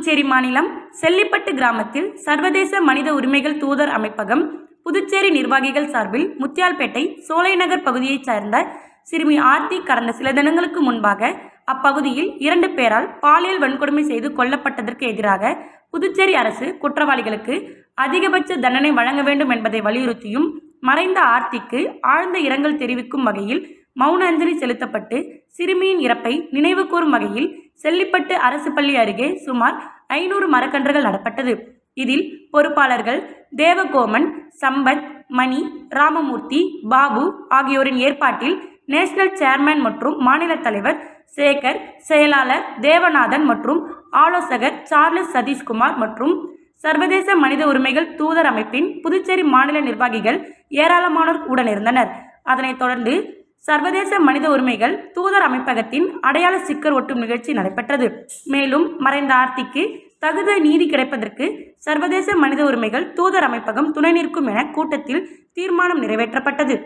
புதுச்சேரி மாநிலம் செல்லிப்பட்டு கிராமத்தில் சர்வதேச மனித உரிமைகள் தூதர் அமைப்பகம் புதுச்சேரி நிர்வாகிகள் சார்பில் முத்தியால்பேட்டை சோலைநகர் பகுதியைச் சேர்ந்த சிறுமி ஆர்த்தி கடந்த சில தினங்களுக்கு முன்பாக அப்பகுதியில் இரண்டு பேரால் பாலியல் வன்கொடுமை செய்து கொல்லப்பட்டதற்கு எதிராக புதுச்சேரி அரசு குற்றவாளிகளுக்கு அதிகபட்ச தண்டனை வழங்க வேண்டும் என்பதை வலியுறுத்தியும் மறைந்த ஆர்த்திக்கு ஆழ்ந்த இரங்கல் தெரிவிக்கும் வகையில் மௌன அஞ்சலி செலுத்தப்பட்டு சிறுமியின் இறப்பை நினைவு கூறும் வகையில் செல்லிப்பட்டு அரசு பள்ளி அருகே சுமார் ஐநூறு மரக்கன்றுகள் நடப்பட்டது. இதில் பொறுப்பாளர்கள் தேவகோமன் சம்பத் மணி ராமமூர்த்தி பாபு ஆகியோரின் ஏற்பாட்டில் நேஷனல் சேர்மேன் மற்றும் மாநில தலைவர் சேகர் செயலாளர் தேவநாதன் மற்றும் ஆலோசகர் சார்லஸ் சதீஷ்குமார் மற்றும் சர்வதேச மனித உரிமைகள் தூதர் அமைப்பின் புதுச்சேரி மாநில நிர்வாகிகள் ஏராளமானோர் உடனிருந்தனர். அதனைத் தொடர்ந்து சர்வதேச மனித உரிமைகள் தூதர் அமைப்பகத்தின் அடையாள சிக்கர் ஒட்டும் நிகழ்ச்சி நடைபெற்றது. மேலும் மறைந்த ஆர்த்திக்கு தகுந்த நீதி கிடைப்பதற்கு சர்வதேச மனித உரிமைகள் தூதர் அமைப்பகம் துணை நிற்கும் என கூட்டத்தில் தீர்மானம் நிறைவேற்றப்பட்டது.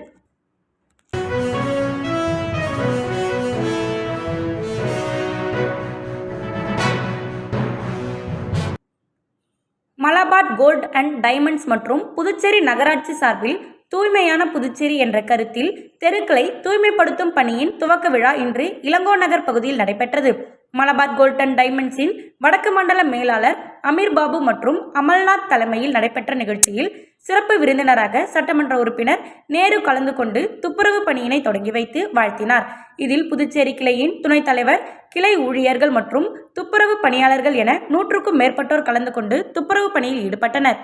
மலபார் கோல்ட் அண்ட் டைமண்ட்ஸ் மற்றும் புதுச்சேரி நகராட்சி சார்பில் தூய்மையான புதுச்சேரி என்ற கருத்தில் தெருக்களை தூய்மைப்படுத்தும் பணியின் துவக்க விழா இன்று இளங்கோ நகர் பகுதியில் நடைபெற்றது. மலபார் கோல்டன் டைமண்ட்ஸின் வடக்கு மண்டல மேலாளர் அமீர் பாபு மற்றும் அமல்நாத் தலைமையில் நடைபெற்ற நிகழ்ச்சியில் சிறப்பு விருந்தினராக சட்டமன்ற உறுப்பினர் நேரு கலந்து கொண்டு துப்புரவு பணியினை தொடங்கி வைத்து வாழ்த்தினார். இதில் புதுச்சேரி கிளையின் துணைத் தலைவர் கிளை ஊழியர்கள் மற்றும் துப்புரவு பணியாளர்கள் என நூற்றுக்கும் மேற்பட்டோர் கலந்து கொண்டு துப்புரவு பணியில் ஈடுபட்டனர்.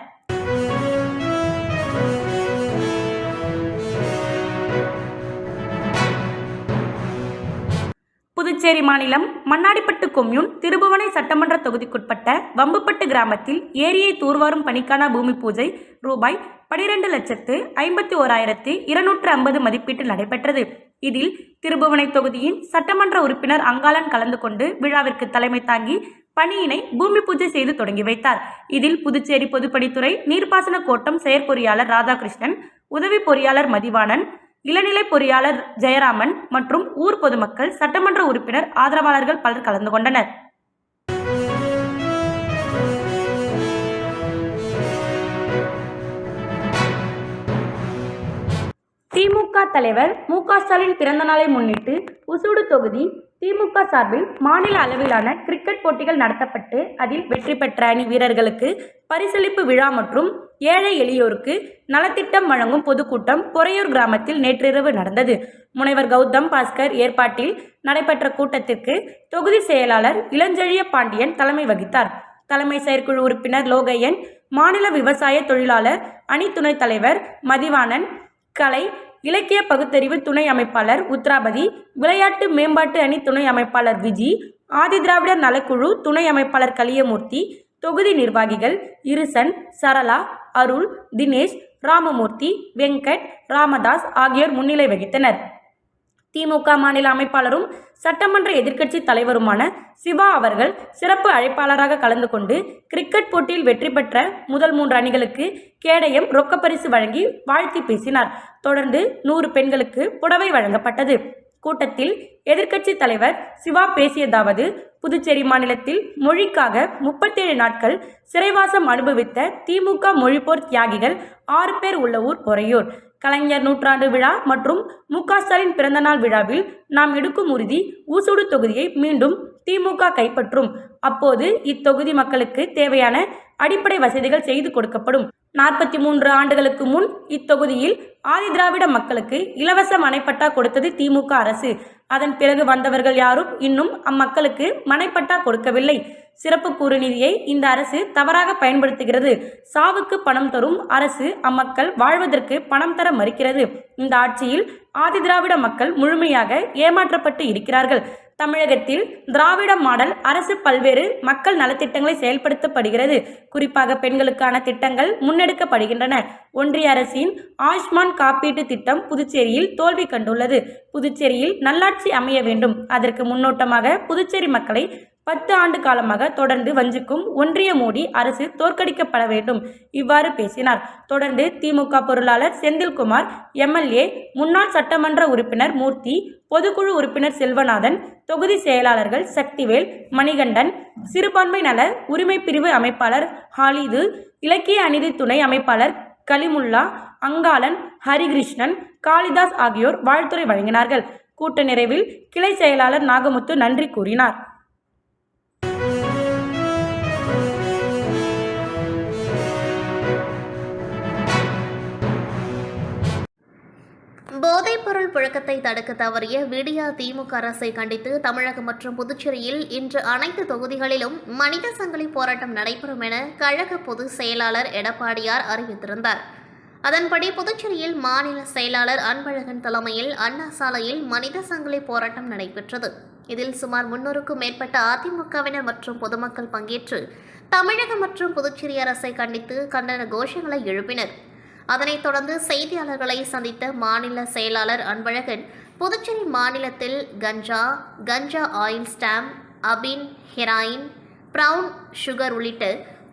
புதுச்சேரி மாநிலம் மண்ணாடிப்பட்டு கொம்யூன் திருபுவனை சட்டமன்ற தொகுதிக்குட்பட்ட வம்புப்பட்டு கிராமத்தில் ஏரியை தூர்வாரும் பணிக்கான பூமி பூஜை ரூபாய் பனிரெண்டு லட்சத்து ஐம்பத்தி ஓராயிரத்தி இருநூற்று ஐம்பது மதிப்பீட்டில் நடைபெற்றது. இதில் திருபுவனை தொகுதியின் சட்டமன்ற உறுப்பினர் அங்காளன் கலந்து கொண்டு விழாவிற்கு தலைமை தாங்கி பணியினை பூமி பூஜை செய்து தொடங்கி வைத்தார். இதில் புதுச்சேரி பொதுப்பணித்துறை நீர்ப்பாசன கோட்டம் செயற்பொறியாளர் ராதாகிருஷ்ணன் உதவி பொறியாளர் மதிவாணன் இளநிலை பொறியாளர் ஜெயராமன் மற்றும் ஊர் பொதுமக்கள் சட்டமன்ற உறுப்பினர் ஆதரவாளர்கள் பலர் கலந்து கொண்டனர். திமுக தலைவர் மு க ஸ்டாலின் பிறந்த நாளை முன்னிட்டு உசூடு தொகுதி திமுக சார்பில் மாநில அளவிலான கிரிக்கெட் போட்டிகள் நடத்தப்பட்டு அதில் வெற்றி பெற்ற அணி வீரர்களுக்கு பரிசளிப்பு விழா மற்றும் ஏழை எளியோருக்கு நலத்திட்டம் வழங்கும் பொதுக்கூட்டம் பொறையூர் கிராமத்தில் நேற்றிரவு நடந்தது. முனைவர் கௌதம் பாஸ்கர் ஏற்பாட்டில் நடைபெற்ற கூட்டத்திற்கு தொகுதி செயலாளர் இளஞ்செழிய பாண்டியன் தலைமை வகித்தார். தலைமை செயற்குழு உறுப்பினர் லோகையன் மாநில விவசாய தொழிலாளர் அணி துணைத் தலைவர் மதிவாணன் கலை இலக்கிய பகுத்தறிவு துணை அமைப்பாளர் உத்ராபதி விளையாட்டு மேம்பாட்டு அணி துணை அமைப்பாளர் விஜி ஆதிதிராவிடர் நலக்குழு துணை அமைப்பாளர் கலியமூர்த்தி தொகுதி நிர்வாகிகள் இருசன் சரளா அருள் தினேஷ் ராமமூர்த்தி வெங்கட் ராமதாஸ் ஆகியோர் முன்னிலை வகித்தனர். திமுக மாநில அமைப்பாளரும் சட்டமன்ற எதிர்க்கட்சி தலைவருமான சிவா அவர்கள் சிறப்பு அழைப்பாளராக கலந்து கொண்டு கிரிக்கெட் போட்டியில் வெற்றி பெற்ற முதல் மூன்று அணிகளுக்கு கேடயம் ரொக்கப்பரிசு வழங்கி வாழ்த்தி பேசினார். தொடர்ந்து நூறு பெண்களுக்கு புடவை வழங்கப்பட்டது. கூட்டத்தில் எதிர்க்கட்சி தலைவர் சிவா பேசியதாவது புதுச்சேரி மாநிலத்தில் மொழிக்காக முப்பத்தேழு நாட்கள் சிறைவாசம் அனுபவித்த திமுக மொழிப்போர் தியாகிகள் ஆறு பேர் உள்ள ஊர் பொறையூர். கலைஞர் நூற்றாண்டு விழா மற்றும் மு க ஸ்டாலின் பிறந்தநாள் விழாவில் நாம் எடுக்கும் உறுதி ஊசுடு தொகுதியை மீண்டும் திமுக கைப்பற்றும். அப்போது இத்தொகுதி மக்களுக்கு தேவையான அடிப்படை வசதிகள் செய்து கொடுக்கப்படும். நாற்பத்தி மூன்று ஆண்டுகளுக்கு முன் இத்தொகுதியில் ஆதிதிராவிட மக்களுக்கு இலவச மனைப்பட்டா கொடுத்தது திமுக அரசு. அதன் பிறகு வந்தவர்கள் யாரும் இன்னும் அம்மக்களுக்கு மனைப்பட்டா கொடுக்கவில்லை. சிறப்பு கூறு நிதியை இந்த அரசு தவறாக பயன்படுத்துகிறது. சாவுக்கு பணம் தரும் அரசு அம்மக்கள் வாழ்வதற்கு பணம் தர மறுக்கிறது. இந்த ஆட்சியில் ஆதிதிராவிட மக்கள் முழுமையாக ஏமாற்றப்பட்டு இருக்கிறார்கள். தமிழகத்தில் திராவிட மாடல் அரசு பல்வேறு மக்கள் நலத்திட்டங்களை செயல்படுத்தப்படுகிறது. குறிப்பாக பெண்களுக்கான திட்டங்கள் முன்னெடுக்கப்படுகின்றன. ஒன்றிய அரசின் ஆயுஷ்மான் காப்பீட்டு திட்டம் புதுச்சேரியில் தோல்வி கண்டுள்ளது. புதுச்சேரியில் நல்லாட்சி அமைய வேண்டும். அதற்கு முன்னோட்டமாக புதுச்சேரி மக்களை பத்து ஆண்டு காலமாக தொடர்ந்து வஞ்சிக்கும் ஒன்றிய மோடி அரசு தோற்கடிக்கப்பட வேண்டும். இவ்வாறு பேசினார். தொடர்ந்து திமுக பொருளாளர் செந்தில்குமார் எம்எல்ஏ முன்னாள் சட்டமன்ற உறுப்பினர் மூர்த்தி பொதுக்குழு உறுப்பினர் செல்வநாதன் தொகுதி செயலாளர்கள் சக்திவேல் மணிகண்டன் சிறுபான்மை நல உரிமை பிரிவு அமைப்பாளர் ஹாலிது இலக்கிய அநீதி துணை அமைப்பாளர் கலிமுல்லா அங்காளன் ஹரிகிருஷ்ணன் காளிதாஸ் ஆகியோர் வாழ்த்துரை வழங்கினார்கள். கூட்ட நிறைவில் கிளை செயலாளர் நாகமுத்து நன்றி கூறினார். போதைப்பொருள் புழக்கத்தை தடுக்க தவறிய விடியா திமுக அரசை கண்டித்து தமிழகம் மற்றும் புதுச்சேரியில் இன்று அனைத்து தொகுதிகளிலும் மனித சங்கிலி போராட்டம் நடைபெறும் என கழக பொதுச் செயலாளர் எடப்பாடியார் அறிவித்திருந்தார். அதன்படி புதுச்சேரியில் மாநில செயலாளர் அன்பழகன் தலைமையில் அண்ணா சாலையில் மனித சங்கிலி போராட்டம் நடைபெற்றது. இதில் சுமார் முன்னூறுக்கும் மேற்பட்ட அதிமுகவினர் மற்றும் பொதுமக்கள் பங்கேற்று தமிழகம் மற்றும் புதுச்சேரி அரசை கண்டித்து கண்டன கோஷங்களை எழுப்பினர். அதனைத் தொடர்ந்து செய்தியாளர்களை சந்தித்த மாநில செயலாளர் அன்பழகன் புதுச்சேரி மாநிலத்தில் கஞ்சா கஞ்சா ஆயில் ஸ்டாம்ப் அபின் ஹெராயின் ப்ரவுன் சுகர் உள்ளிட்ட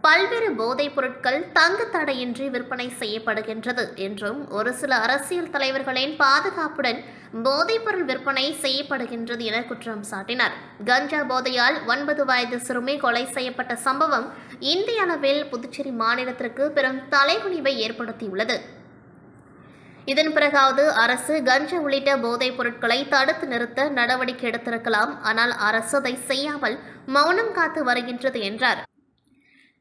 பல்வேறு போதைப் பொருட்கள் தங்கு தடையின்றி விற்பனை செய்யப்படுகின்றது என்றும் ஒரு சில அரசியல் தலைவர்களின் பாதுகாப்புடன் போதைப்பொருள் விற்பனை செய்யப்படுகின்றது என குற்றம் சாட்டினார். கஞ்சா போதையால் ஒன்பது வயது சிறுமி கொலை செய்யப்பட்ட சம்பவம் இந்திய அளவில் புதுச்சேரி மாநிலத்திற்கு பெரும் தலைகுனிவை ஏற்படுத்தியுள்ளது. இதன் பிறகாவது அரசு கஞ்சா உள்ளிட்ட போதைப் பொருட்களை தடுத்து நிறுத்த நடவடிக்கை எடுத்திருக்கலாம். ஆனால் அரசு அதை செய்யாமல் மௌனம் காத்து வருகின்றது என்றார்.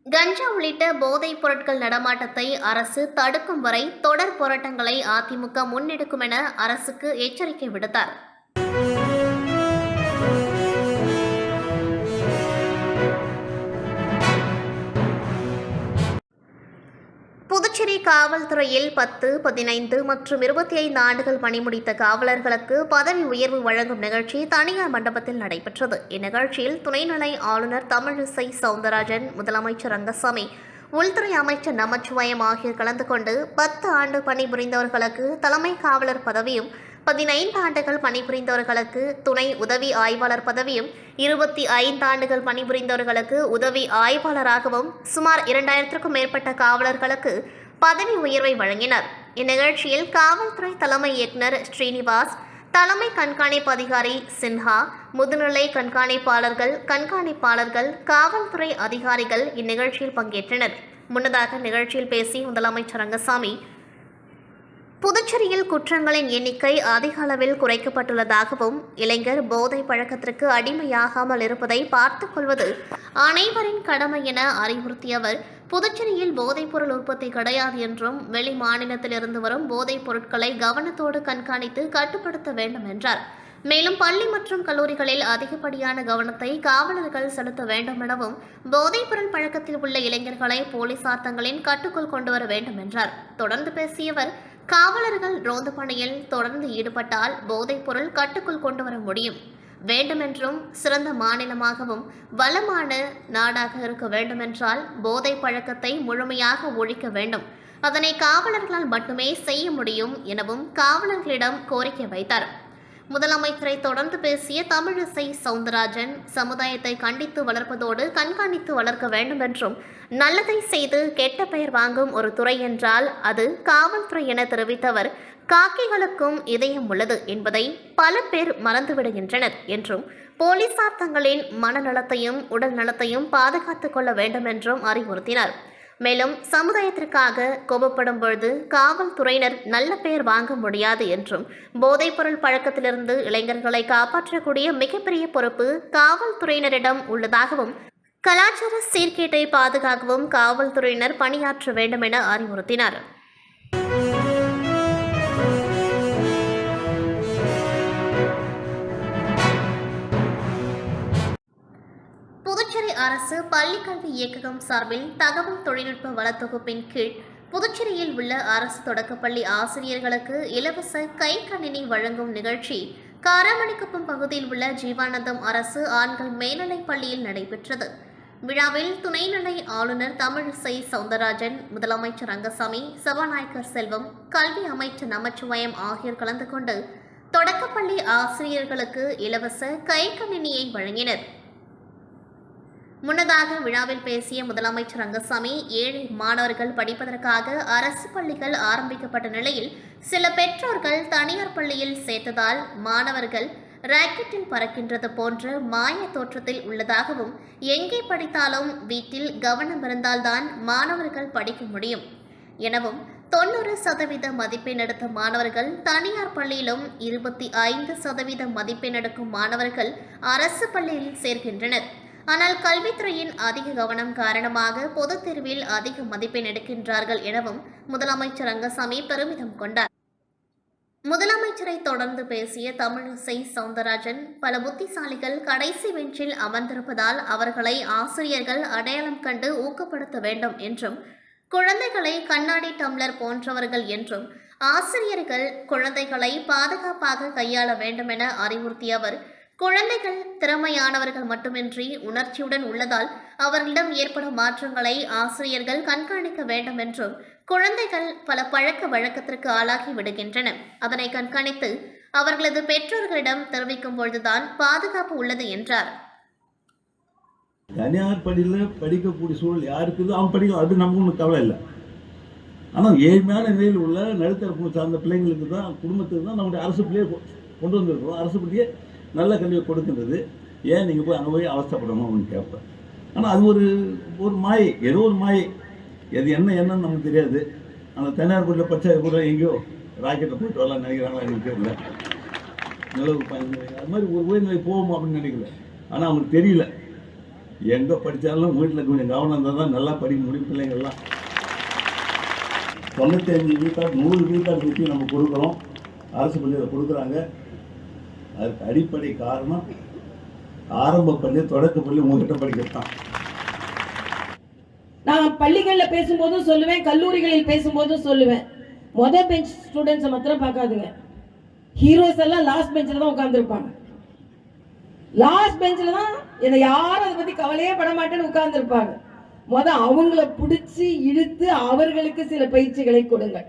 கஞ்சா உள்ளிட்ட போதைப் பொருட்கள் நடமாட்டத்தை அரசு தடுக்கும் வரை தொடர் போராட்டங்களை அதிமுக முன்னெடுக்கும் என அரசுக்கு எச்சரிக்கை விடுத்தார். புதுச்சேரி காவல்துறையில் பத்து பதினைந்து மற்றும் இருபத்தி ஐந்து ஆண்டுகள் பணிமுடித்த காவலர்களுக்கு பதவி உயர்வு வழங்கும் நிகழ்ச்சி தனியார் மண்டபத்தில் நடைபெற்றது. இந்நிகழ்ச்சியில் துணைநிலை ஆளுநர் தமிழிசை சவுந்தரராஜன் முதலமைச்சர் ரங்கசாமி உள்துறை அமைச்சர் நமச்சிவாயம் ஆகியோர் கலந்து கொண்டு பத்து ஆண்டு பணிபுரிந்தவர்களுக்கு தலைமை காவலர் பதவியும் பதினைந்து ஆண்டுகள் பணிபுரிந்தவர்களுக்கு துணை உதவி ஆய்வாளர் பதவியும் இருபத்தி ஐந்து ஆண்டுகள் பணிபுரிந்தவர்களுக்கு உதவி ஆய்வாளராகவும் சுமார் இரண்டாயிரத்திற்கும் மேற்பட்ட காவலர்களுக்கு பதவி உயர்வை வழங்கினர். இந்நிகழ்ச்சியில் காவல்துறை தலைமை இயக்குனர் ஸ்ரீனிவாஸ் தலைமை கண்காணிப்பு அதிகாரி சின்ஹா முதுநிலை கண்காணிப்பாளர்கள் கண்காணிப்பாளர்கள் காவல்துறை அதிகாரிகள் இந்நிகழ்ச்சியில் பங்கேற்றனர். முன்னதாக நிகழ்ச்சியில் பேசிய முதலமைச்சர் ரங்கசாமி புதுச்சேரியில் குற்றங்களின் எண்ணிக்கை அதிக அளவில் குறைக்கப்பட்டுள்ளதாகவும் இளைஞர் போதை பழக்கத்திற்கு அடிமையாகாமல் இருப்பதை பார்த்துக் கொள்வது அனைவரின் கடமை என அறிவுறுத்திய அவர் புதுச்சேரியில் போதைப்பொருள் உற்பத்தி கிடையாது என்றும் வெளி மாநிலத்திலிருந்து வரும் போதைப் பொருட்களை கவனத்தோடு கண்காணித்து கட்டுப்படுத்த வேண்டும் என்றார். மேலும் பள்ளி மற்றும் கல்லூரிகளில் அதிகப்படியான கவனத்தை காவலர்கள் செலுத்த வேண்டும் எனவும் போதைப்பொருள் பழக்கத்தில் உள்ள இளைஞர்களை போலீசார் தங்களின் கட்டுக்குள் கொண்டு வர வேண்டும் என்றார். தொடர்ந்து பேசியவர் காவலர்கள் ரோந்து பணியில் தொடர்ந்து ஈடுபட்டால் போதைப்பொருள் கட்டுக்குள் கொண்டு வர முடியும். வேண்டுமென்றும் சிறந்த மாநிலமாகவும் வளமான நாடாக இருக்க வேண்டுமென்றால் போதை பழக்கத்தை முழுமையாக ஒழிக்க வேண்டும். அதனை காவலர்களால் மட்டுமே செய்ய முடியும் எனவும் காவலர்களிடம் கோரிக்கை வைத்தார். முதலமைச்சரை தொடர்ந்து பேசிய தமிழிசை சவுந்தரராஜன் சமுதாயத்தை கண்டித்து வளர்ப்பதோடு கண்காணித்து வளர்க்க வேண்டும் என்றும் நல்லதை செய்து கெட்ட பெயர் வாங்கும் ஒரு துறை என்றால் அது காவல்துறை என தெரிவித்தவர் காக்கிகளுக்கும் இதயம் உள்ளது என்பதை பல பேர் மறந்துவிடுகின்றனர் என்றும் போலீசார் தங்களின் மனநலத்தையும் உடல் நலத்தையும் பாதுகாத்துக் கொள்ள வேண்டும் என்றும் அறிவுறுத்தினார். மேலும் சமுதாயத்திற்காக கோபப்படும் பொழுது காவல்துறையினர் நல்ல பெயர் வாங்க முடியாது என்றும் போதைப்பொருள் பழக்கத்திலிருந்து இளைஞர்களை காப்பாற்றக்கூடிய மிகப்பெரிய பொறுப்பு காவல்துறையினரிடம் உள்ளதாகவும் கலாச்சார சீர்கேட்டை பாதுகாக்கவும் காவல்துறையினர் பணியாற்ற வேண்டும் என அறிவுறுத்தினார். அரசு பள்ளிக்கல்வி இயக்ககம் சார்பில் தகவல் தொழில்நுட்ப வளத்தொகுப்பின் கீழ் புதுச்சேரியில் உள்ள அரசு தொடக்கப்பள்ளி ஆசிரியர்களுக்கு இலவச கை கணினி வழங்கும் நிகழ்ச்சி காராமணிக்குப்பம் பகுதியில் உள்ள ஜீவானந்தம் அரசு ஆண்கள் மேல்நிலைப் பள்ளியில் நடைபெற்றது. விழாவில் துணைநிலை ஆளுநர் தமிழிசை சவுந்தரராஜன் முதலமைச்சர் ரங்கசாமி சபாநாயகர் செல்வம் கல்வி அமைச்சர் நமச்சிவாயம் ஆகியோர் கலந்து கொண்டு தொடக்கப்பள்ளி ஆசிரியர்களுக்கு இலவச கை கணினியை வழங்கினர். முன்னதாக விழாவில் பேசிய முதலமைச்சர் ரங்கசாமி ஏழை மாணவர்கள் படிப்பதற்காக அரசு பள்ளிகள் ஆரம்பிக்கப்பட்ட நிலையில் சில பெற்றோர்கள் தனியார் பள்ளியில் சேர்த்ததால் மாணவர்கள் ராக்கெட்டில் பறக்கின்றது போன்ற மாய தோற்றத்தில் உள்ளதாகவும் எங்கே படித்தாலும் வீட்டில் கவனம் இருந்தால்தான் மாணவர்கள் படிக்க முடியும். எனவும் தொண்ணூறு சதவீத மதிப்பெண் எடுத்த மாணவர்கள் தனியார் பள்ளியிலும் இருபத்தி ஐந்து சதவீத மதிப்பெண் எடுக்கும் மாணவர்கள் அரசு பள்ளியில் சேர்க்கின்றனர் ஆனால் கல்வித்துறையின் அதிக கவனம் காரணமாக பொதுத் தேர்வில் அதிக மதிப்பெண் எடுக்கின்றார்கள் எனவும் முதலமைச்சர் ரங்கசாமி பெருமிதம் கொண்டார். முதலமைச்சரை தொடர்ந்து பேசிய தமிழிசை சவுந்தரராஜன் பல புத்திசாலிகள் கடைசி பெஞ்சில் அமர்ந்திருப்பதால் அவர்களை ஆசிரியர்கள் அடையாளம் கண்டு ஊக்கப்படுத்த வேண்டும் என்றும் குழந்தைகளை கண்ணாடி டம்ளர் போன்றவர்கள் என்றும் ஆசிரியர்கள் குழந்தைகளை பாதுகாப்பாக கையாள வேண்டும் என அறிவுறுத்திய அவர் குழந்தைகள் திறமையானவர்கள் மட்டுமின்றி உணர்ச்சியுடன் உள்ளதால் அவர்களிடம் ஏற்படும் மாற்றங்களை ஆசிரியர்கள் கண்காணிக்க வேண்டும் என்றும் குழந்தைகள் பல பழக்க வழக்கத்திற்கு ஆளாகி விடுகின்றன. அதனை கண்காணித்து அவர்களது பெற்றோர்களிடம் தெரிவிக்கும் பொழுதுதான் பாதுகாப்பு உள்ளது என்றார். தனியார் பள்ளியில் படிக்கக்கூடிய சூழல் யாருக்குதோ அவன் படிக்கலாம் அது நமக்கு ஒன்றும் கவலை இல்லை. ஆனால் ஏழ்மையான நிலையில் உள்ள நடுத்தர சார்ந்த பிள்ளைங்களுக்கு தான் குடும்பத்துக்கு தான் நம்முடைய அரசு பிள்ளையே கொண்டு வந்திருக்கிறோம். அரசு பள்ளியே நல்ல கல்வியை கொடுக்கின்றது. ஏன் நீங்கள் போய் அங்கே போய் அவஸ்தப்படணும் அப்படின்னு கேட்பேன். ஆனால் அது ஒரு ஒரு மாயை. ஏதோ ஒரு மாயை. எது என்ன என்னன்னு நமக்கு தெரியாது. அந்த தனியார் கூட பச்சை கூட எங்கேயோ ராக்கெட்டை போயிட்டு வரலாம்னு நினைக்கிறாங்களா எனக்கு தெரியல. நிலவு பயந்து அது மாதிரி ஒரு உயர்நிலை போவோம் அப்படின்னு நினைக்கல. ஆனால் அவங்களுக்கு தெரியல. எங்கே படித்தாலும் வீட்டில் கொஞ்சம் கவனம் இருந்தால் தான் நல்லா படிக்க முடியும் பிள்ளைங்கள்லாம். தொண்ணூத்தஞ்சு வீட்டார் நூறு வீட்டார் சுற்றி நம்ம கொடுக்குறோம். அரசு பள்ளியில் கொடுக்குறாங்க. அதுக்கு அடிப்படை காரணம் ஆரம்ப பள்ளி தொடக்க பள்ளி உங்ககிட்ட படிக்கத்தான் தான் நான் பள்ளிகளில் பேசும்போதும் சொல்லுவேன் கல்லூரிகளில் பேசும்போதும் சொல்லுவேன். மொத பெஞ்ச் ஸ்டூடெண்ட்ஸை மாத்திரம் பார்க்காதுங்க. ஹீரோஸ் எல்லாம் லாஸ்ட் பெஞ்சில் தான் உட்காந்துருப்பாங்க லாஸ்ட் பெஞ்சில் தான் என்னை யாரும் அதை பற்றி கவலையே பட மாட்டேன்னு உட்கார்ந்துருப்பாங்க. முத அவங்கள பிடிச்சி இழுத்து அவர்களுக்கு சில பயிற்சிகளை கொடுங்கள்.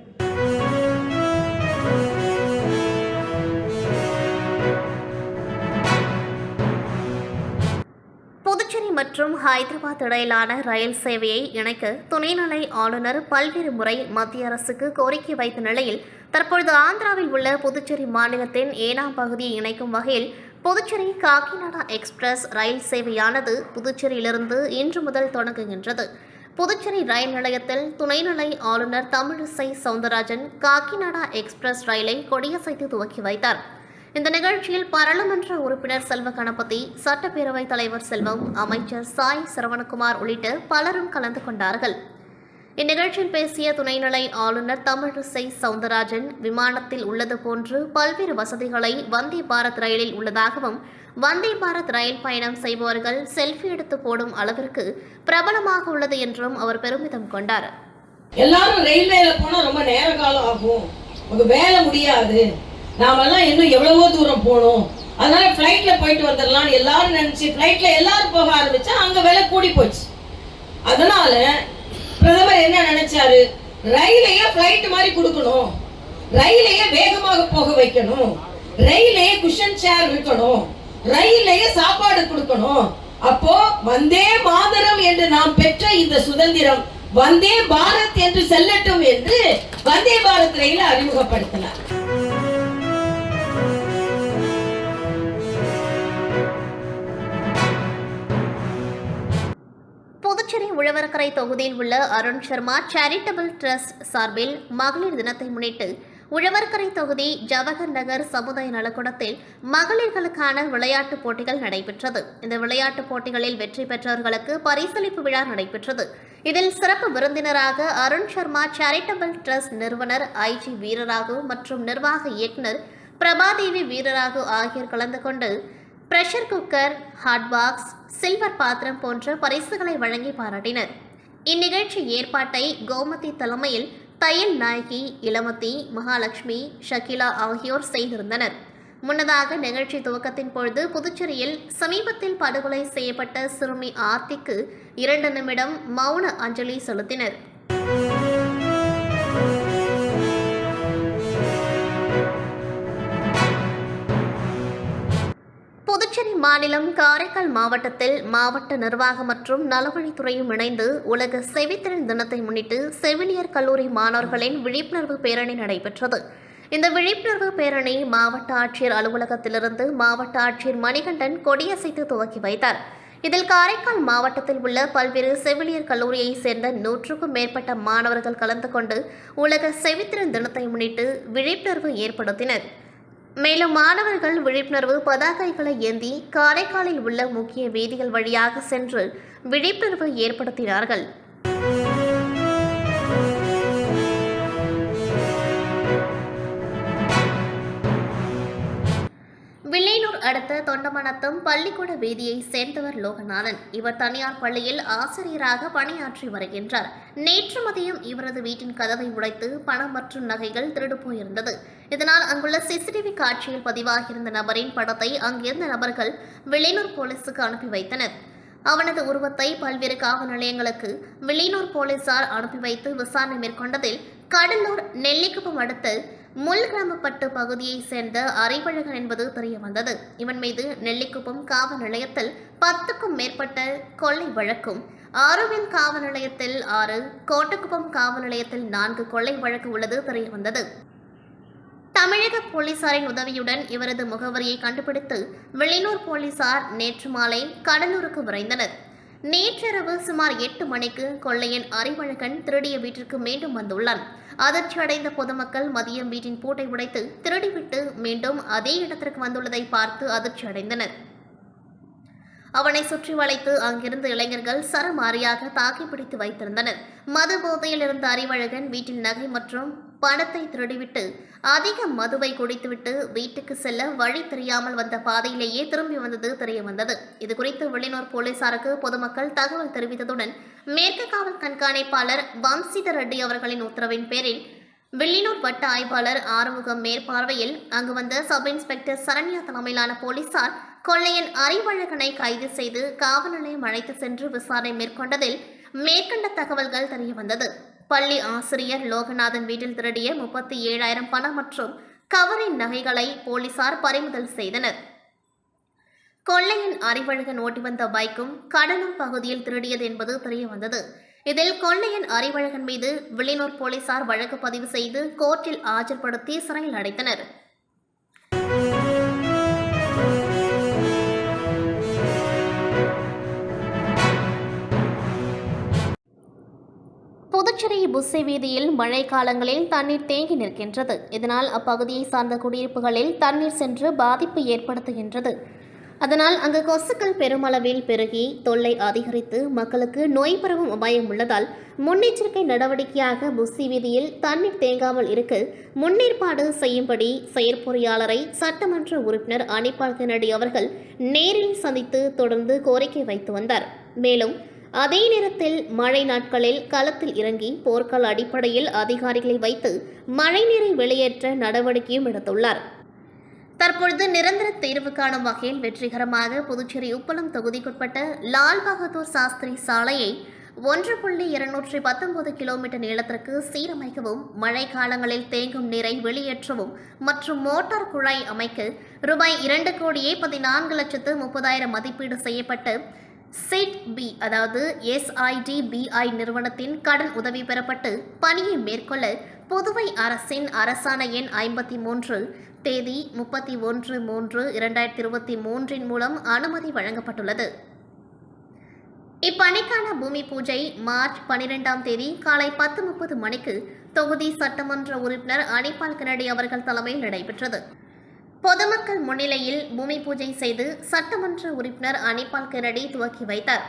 மற்றும் ஹைதராபாத் இடையிலான ரயில் சேவையை இணைக்க துணைநிலை ஆளுநர் பல்வேறு முறை மத்திய அரசுக்கு கோரிக்கை வைத்த நிலையில் தற்பொழுது ஆந்திராவில் உள்ள புதுச்சேரி மாநிலத்தின் ஏனாம் பகுதியை இணைக்கும் வகையில் புதுச்சேரி காக்கிநாடா எக்ஸ்பிரஸ் ரயில் சேவையானது புதுச்சேரியிலிருந்து இன்று முதல் தொடங்குகின்றது. புதுச்சேரி ரயில் நிலையத்தில் துணைநிலை ஆளுநர் தமிழிசை சவுந்தரராஜன் காக்கிநாடா எக்ஸ்பிரஸ் ரயிலை கொடியசைத்து துவக்கி வைத்தார். இந்த நிகழ்ச்சியில் பாராளுமன்ற உறுப்பினர் செல்வ கணபதி சட்டப்பேரவைத் தலைவர் செல்வம் அமைச்சர் சாய் சரவணகுமார் உள்ளிட்ட பலரும் கலந்து கொண்டார்கள். இந்நிகழ்ச்சியில் பேசிய துணைநிலை ஆளுநர் தமிழிசை சவுந்தரராஜன் விமானத்தில் உள்ளது போன்று பல்வேறு வசதிகளை வந்தே பாரத் ரயிலில் உள்ளதாகவும் வந்தே பாரத் ரயில் பயணம் செய்பவர்கள் செல்ஃபி எடுத்து போடும் அளவிற்கு பிரபலமாக உள்ளது என்றும் அவர் பெருமிதம் கொண்டார். எல்லாரும் ரயில்வேல போனா ரொம்ப நேர காலம் ஆகும். வேலை முடியாது. நாமெல்லாம் இன்னும் எவ்வளவோ தூரம் போகணும் அதனால ஃப்ளைட்ல போயிட்டு வந்துடலாம் எல்லாரும் நினைச்சு ஃப்ளைட்ல எல்லாரும் போக ஆரம்பிச்சா அங்க விலை கூடி போச்சு. அதனால பிரதமர் என்ன நினைச்சாரு? ரயிலையே ஃப்ளைட் மாதிரி கொடுக்கணும். ரயிலையே வேகமாக போக வைக்கணும். ரயிலையே குஷன் சேர் இருக்கணும். ரயிலையே சாப்பாடு கொடுக்கணும். அப்போ வந்தே மாதரம் என்று நாம் பெற்ற இந்த சுதந்திரம் வந்தே பாரத் என்று செல்லட்டும் என்று வந்தே பாரத் ரயிலை அறிமுகப்படுத்தினார். புதுச்சேரி உழவர்கரை தொகுதியில் உள்ள அருண் சர்மா சேரிட்டபிள் ட்ரஸ்ட் சார்பில் மகளிர் தினத்தை முன்னிட்டு உழவர்கரை தொகுதி ஜவஹர் நகர் சமுதாய நலக்கூடத்தில் மகளிர்களுக்கான விளையாட்டுப் போட்டிகள் நடைபெற்றது. இந்த விளையாட்டுப் போட்டிகளில் வெற்றி பெற்றவர்களுக்கு பரிசளிப்பு விழா நடைபெற்றது. இதில் சிறப்பு விருந்தினராக அருண் சர்மா சேரிட்டபிள் ட்ரஸ்ட் நிறுவனர் ஐஜி வீரராகு மற்றும் நிர்வாக இயக்குனர் பிரபாதேவி வீரராகு ஆகியோர் கலந்து கொண்டு pressure cooker hot box silver பாத்திரம் போன்ற பரிசுகளை வழங்கி பாராட்டினர். இந்நிகழ்ச்சி ஏற்பாட்டை கோமதி தலைமையில் தையல் நாயகி இளமதி மகாலட்சுமி ஷகிலா ஆகியோர் செய்திருந்தனர். முன்னதாக நிகழ்ச்சி துவக்கத்தின் பொழுது புதுச்சேரியில் சமீபத்தில் படுகொலை செய்யப்பட்ட சிறுமி ஆர்த்திக்கு இரண்டு நிமிடம் மௌன அஞ்சலி செலுத்தினர். புதுச்சேரி மாநிலம் காரைக்கால் மாவட்டத்தில் மாவட்ட நிர்வாகம் மற்றும் நலவழித்துறையும் இணைந்து உலக செவித்திறன் தினத்தை முன்னிட்டு செவிலியர் கல்லூரி மாணவர்களின் விழிப்புணர்வு பேரணி நடைபெற்றது. இந்த விழிப்புணர்வு பேரணி மாவட்ட ஆட்சியர் அலுவலகத்திலிருந்து மாவட்ட ஆட்சியர் மணிகண்டன் கொடியசைத்து துவக்கி வைத்தார். இதில் காரைக்கால் மாவட்டத்தில் உள்ள பல்வேறு செவிலியர் கல்லூரியைச் சேர்ந்த நூற்றுக்கும் மேற்பட்ட மாணவர்கள் கலந்து கொண்டு உலக செவித்திறன் தினத்தை முன்னிட்டு விழிப்புணர்வு ஏற்படுத்தினர். மேலும் மாணவர்கள் விழிப்புணர்வு பதாகைகளை ஏந்தி காரைக்காலில் உள்ள முக்கிய வீதிகள் வழியாக சென்று விழிப்புணர்வு ஏற்படுத்தினார்கள். வில்லியனூர் அடுத்த தொண்டமனத்தம் பள்ளிக்கூட வீதியை சேர்ந்தவர் லோகநாதன். இவர் தனியார் பள்ளியில் ஆசிரியராக பணியாற்றி வருகின்றார். நேற்று மதியம் இவரது வீட்டின் கதவை உடைத்து பணம் மற்றும் நகைகள் திருடு போயிருந்தது. இதனால் அங்குள்ள சிசிடிவி காட்சியில் பதிவாகியிருந்த நபரின் படத்தை அங்கிருந்த நபர்கள் வில்லியனூர் போலீசுக்கு அனுப்பி வைத்தனர். அவனது உருவத்தை பல்வேறு காவல் நிலையங்களுக்கு வில்லியனூர் போலீசார் அனுப்பி வைத்து விசாரணை மேற்கொண்டதில் கடலூர் நெல்லிக்குப்பம் அடுத்து முல்கிராமப்பட்டு பகுதியைச் சேர்ந்த அறிவழகன் என்பது தெரிய வந்தது இவன் மீது நெல்லிக்குப்பம் காவல் நிலையத்தில் பத்துக்கும் மேற்பட்ட கொள்ளை வழக்கும் ஆரோவின் காவல் நிலையத்தில் ஆறு கோட்டக்குப்பம் காவல் நிலையத்தில் நான்கு கொள்ளை வழக்கு உள்ளது தெரிய வந்தது தமிழக போலீசாரின் உதவியுடன் இவரது முகவரியை கண்டுபிடித்து வெளியூர் போலீசார் நேற்று மாலை கடலூருக்கு விரைந்தனர். நேற்றிரவு சுமார் எட்டு மணிக்கு கொள்ளையன் அறிவழகன் திருடிய வீட்டிற்கு மீண்டும் வந்துள்ளான். அதிர்ச்சியடைந்த பொதுமக்கள் மதியம் வீட்டின் பூட்டை உடைத்து திருடிவிட்டு மீண்டும் அதே இடத்திற்கு வந்துள்ளதை பார்த்து அதிர்ச்சி அடைந்தனர். அவனை சுற்றி வளைத்து அங்கிருந்த இளைஞர்கள் சரமாரியாக தாக்கி பிடித்து வைத்திருந்தனர். மது போதையில் இருந்த அறிவழகன் வீட்டில் நகை மற்றும் பணத்தை திருடிவிட்டு அதிக மதுவை குடித்துவிட்டு வீட்டுக்கு செல்ல வழி தெரியாமல் வந்த பாதையிலேயே திரும்பி வந்தது தெரிய வந்தது. இது குறித்து வெளியூர் போலீசாருக்கு பொதுமக்கள் தகவல் தெரிவித்ததுடன் மேற்கு காவல் கண்காணிப்பாளர் வம்சித ரெட்டி அவர்களின் உத்தரவின் பேரில் வில்லியனூர் வட்ட ஆய்வாளர் ஆறுமுகம் மேற்பார்வையில் அங்கு வந்த சப் இன்ஸ்பெக்டர் சரண்யா தலைமையிலான போலீசார் கொள்ளையன் அறிவழகனை கைது செய்து காவல் நிலையம் அழைத்து சென்று விசாரணை மேற்கொண்டதில் மேற்கண்ட தகவல்கள் தெரியவந்தது பள்ளி ஆசிரியர் லோகநாதன் வீட்டில் திருடிய முப்பத்தி ஏழாயிரம் பணம் மற்றும் கவரின் நகைகளை போலீசார் பறிமுதல் செய்தனர். கொள்ளையின் அறிவழகன் ஓட்டி வந்த பைக்கும் கடலூர் பகுதியில் திருடியது என்பது தெரியவந்தது இதில் கொள்ளையன் அறிவழகன் மீது வில்லியனூர் போலீசார் வழக்கு பதிவு செய்து கோர்ட்டில் ஆஜர்படுத்தி சிறையில் அடைத்தனர். புதுச்சேரி புஸ்ஸை வீதியில் மழை காலங்களில் தண்ணீர் தேங்கி நிற்கின்றது. இதனால் அப்பகுதியை சார்ந்த குடியிருப்புகளில் தண்ணீர் சென்று பாதிப்பு ஏற்படுத்துகின்றது. அதனால் அங்கு கொசுக்கள் பெருமளவில் பெருகி தொல்லை அதிகரித்து மக்களுக்கு நோய் பரவும் அபாயம் உள்ளதால் முன்னெச்சரிக்கை நடவடிக்கையாக புஸ்ஸி வீதியில் தண்ணீர் தேங்காமல் இருக்க முன்னேற்பாடு செய்யும்படி செயற்பொறியாளரை சட்டமன்ற உறுப்பினர் அனிபால் கென்னடி அவர்கள் நேரில் சந்தித்து தொடர்ந்து கோரிக்கை வைத்து வந்தார். மேலும் அதே நேரத்தில் மழை நாட்களில் களத்தில் இறங்கி போர்க்கால அடிப்படையில் அதிகாரிகளை வைத்து மழைநீரை வெளியேற்ற நடவடிக்கையும் எடுத்துள்ளார். தற்பொழுது நிரந்தர தீர்வு காணும் வகையில் வெற்றிகரமாக புதுச்சேரி உப்பளம் தொகுதிக்குட்பட்ட லால் பகதூர் சாஸ்திரி சாலையை ஒன்று புள்ளி இருநூற்றி பத்தொன்பது கிலோமீட்டர் நீளத்திற்கு சீரமைக்கவும் மழை காலங்களில் தேங்கும் நீரை வெளியேற்றவும் மற்றும் மோட்டார் குழாய் அமைக்க ரூபாய் இரண்டு கோடியே பதினான்கு லட்சத்து முப்பதாயிரம் மதிப்பீடு செய்யப்பட்டு சிட் பி அதாவது S I D B I நிறுவனத்தின் கடன் உதவி பெறப்பட்டு பணியை மேற்கொள்ள புதுவை அரசின் அரசாணை எண் ஐம்பத்தி மூன்று தேதி முப்பத்தி ஒன்று மூன்று இரண்டாயிரத்தி இருபத்தி மூன்றின் மூலம் அனுமதி வழங்கப்பட்டுள்ளது. இப்பணிக்கான பூமி பூஜை மார்ச் பனிரெண்டாம் தேதி காலை பத்து முப்பது மணிக்கு தொகுதி சட்டமன்ற உறுப்பினர் அனிபால் கனடி அவர்கள் தலைமையில் நடைபெற்றது. பொதுமக்கள் முன்னிலையில் பூமி பூஜை செய்து சட்டமன்ற உறுப்பினர் அனிபால் கெரடி துவக்கி வைத்தார்.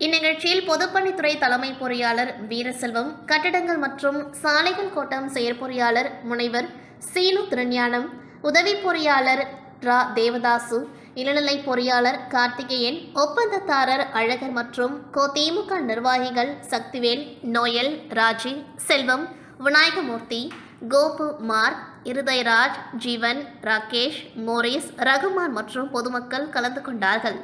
இந்நிகழ்ச்சியில் பொதுப்பணித்துறை தலைமை பொறியாளர் வீரசெல்வம் கட்டடங்கள் மற்றும் சாலைகள் கோட்டம் செயற்பொறியாளர் முனைவர் சீனு திருஞானம் உதவி பொறியாளர் ரா தேவதாசு இளநிலை பொறியாளர் கார்த்திகேயன் ஒப்பந்ததாரர் அழகர் மற்றும் கோ திமுக நிர்வாகிகள் Sakthivel Noel Raji Selvam Vinayagamoorthy Gopu Mark Irudhayaraj Jeevan Rakesh Morris Rahman மற்றும் பொதுமக்கள் கலந்து கொண்டார்கள்.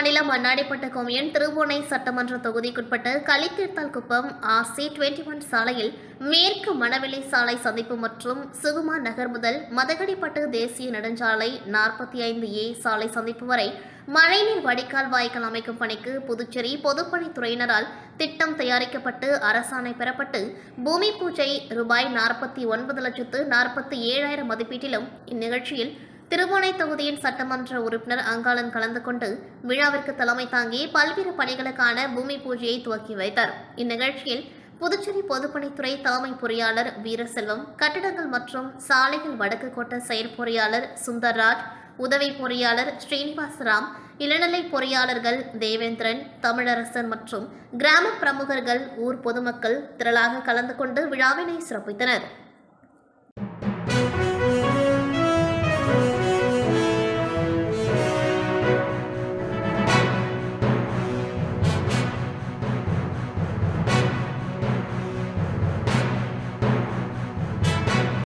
மாநிலம் அண்ணாடிப்பட்ட கோமியன் திருபுனை சட்டமன்ற தொகுதிக்குட்பட்ட Kalitheerthal Kuppam RC twenty one சாலையில் மேற்கு மணவெளி சாலை சந்திப்பு மற்றும் சுகுமா நகர் முதல் மதகடிப்பட்டு தேசிய நெடுஞ்சாலை நாற்பத்தி ஐந்து ஏ சாலை சந்திப்பு வரை மழைநீர் வடிகால் வாய்க்கால் அமைக்கும் பணிக்கு புதுச்சேரி பொதுப்பணித்துறையினரால் திட்டம் தயாரிக்கப்பட்டு அரசாணை பெறப்பட்டு பூமி பூஜை ரூபாய் நாற்பத்தி ஒன்பது லட்சத்து நாற்பத்தி ஏழாயிரம் மதிப்பீட்டிலும் இந்நிகழ்ச்சியில் திருவோணை தொகுதியின் சட்டமன்ற உறுப்பினர் அங்காளன் கலந்து கொண்டு விழாவிற்கு தலைமை தாங்கி பல்வேறு பணிகளுக்கான பூமி பூஜையை துவக்கி வைத்தார். இந்நிகழ்ச்சியில் புதுச்சேரி பொதுப்பணித்துறை தலைமை பொறியாளர் வீரசெல்வம் கட்டிடங்கள் மற்றும் சாலைகள் வடக்கு கோட்ட செயற்பொறியாளர் சுந்தர்ராஜ் உதவி பொறியாளர் ஸ்ரீனிவாசராம் இளநிலை பொறியாளர்கள் தேவேந்திரன் தமிழரசன் மற்றும் கிராம பிரமுகர்கள் ஊர் பொதுமக்கள் திரளாக கலந்து கொண்டு விழாவினை சிறப்பித்தனர்.